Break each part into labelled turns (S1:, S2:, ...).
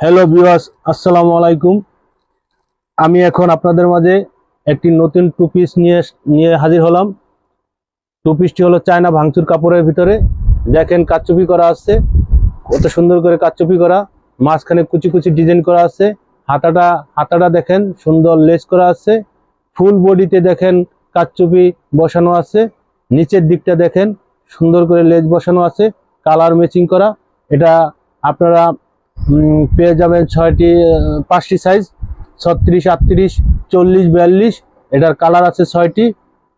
S1: Hello viewers আসসালামু আলাইকুম আমি এখন আপনাদের মাঝে একটি নতুন টু পিস নিয়ে নিয়ে হাজির হলাম। টু পিসটি হলো চায়না ভাঙচুর কাপড়ের ভিতরে। দেখেন কাচ্চুপি করা আছে। কত সুন্দর করে কাচ্চুপি করা। মাঝখানে কুচি কুচি ডিজাইন করা আছে। হাতাটা হাতাটা দেখেন, সুন্দর লেস করা আছে। ফুল বডিতে দেখেন কাচ্চুপি বসানো আছে। নিচের দিকটা দেখেন, সুন্দর করে লেজ বসানো আছে। কালার ম্যাচিং করা। এটা আপনারা পেয়ে যাবেন ছয়টি পাঁচটি সাইজ ছত্রিশ, আটত্রিশ, চল্লিশ, বিয়াল্লিশ। এটার কালার আছে ছয়টি।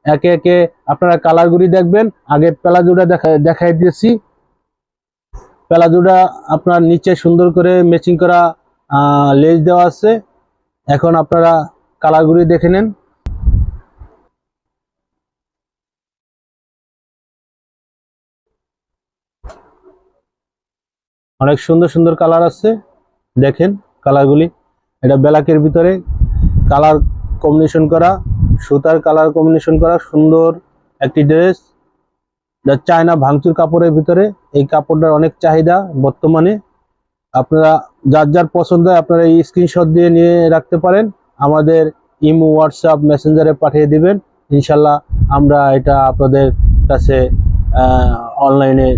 S1: একে একে আপনারা কালারগুলি দেখবেন। আগে প্লাজোটা দেখা, দেখাই দিয়েছি। প্লাজোটা আপনার নিচে সুন্দর করে ম্যাচিং করা লেজ দেওয়া আছে। এখন আপনারা কালারগুলি দেখে নেন। অনেক সুন্দর সুন্দর কালার আছে। দেখেন কালারগুলি। এটা ব্ল্যাকের ভিতরে কালার কম্বিনেশন করা, সুতার কালার কম্বিনেশন করা, সুন্দর একটি ড্রেস যা চায়না ভাঙচুর কাপড়ের ভিতরে। এই কাপড়টার অনেক চাহিদা বর্তমানে। আপনারা যার যার পছন্দ হয় আপনারা এই স্ক্রিনশট দিয়ে নিয়ে রাখতে পারেন। আমাদের ইমো হোয়াটসঅ্যাপ মেসেঞ্জারে পাঠিয়ে দিবেন। ইনশাল্লাহ আমরা এটা আপনাদের কাছে অনলাইনে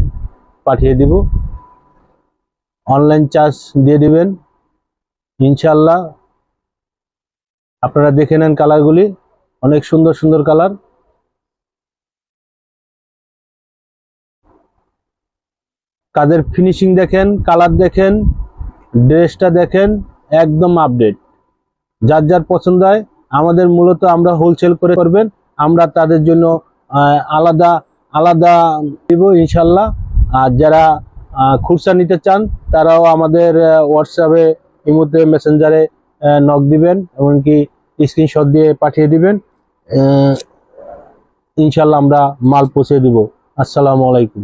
S1: পাঠিয়ে দিব। অনলাইন চার্জ দিয়ে দিবেন। ইনশাল্লাহ আপনারা দেখে নেন কালারগুলি। অনেক সুন্দর সুন্দর কালার। কাদের ফিনিশিং দেখেন কালার দেখেন, ড্রেসটা দেখেন, একদম আপডেট যার যার পছন্দ হয়, আমাদের মূলত আমরা হোলসেল করে করবেন। আমরা তাদের জন্য আলাদা আলাদা দিব ইনশাল্লাহ আর যারা খুচরা নিতে চান, তারাও আমাদের হোয়াটসঅ্যাপে ইমোতে মেসেঞ্জারে নক দিবেন, এমনকি স্ক্রিনশট দিয়ে পাঠিয়ে দিবেন। ইনশাল্লাহ আমরা মাল পৌঁছে দিব। আসসালামু আলাইকুম।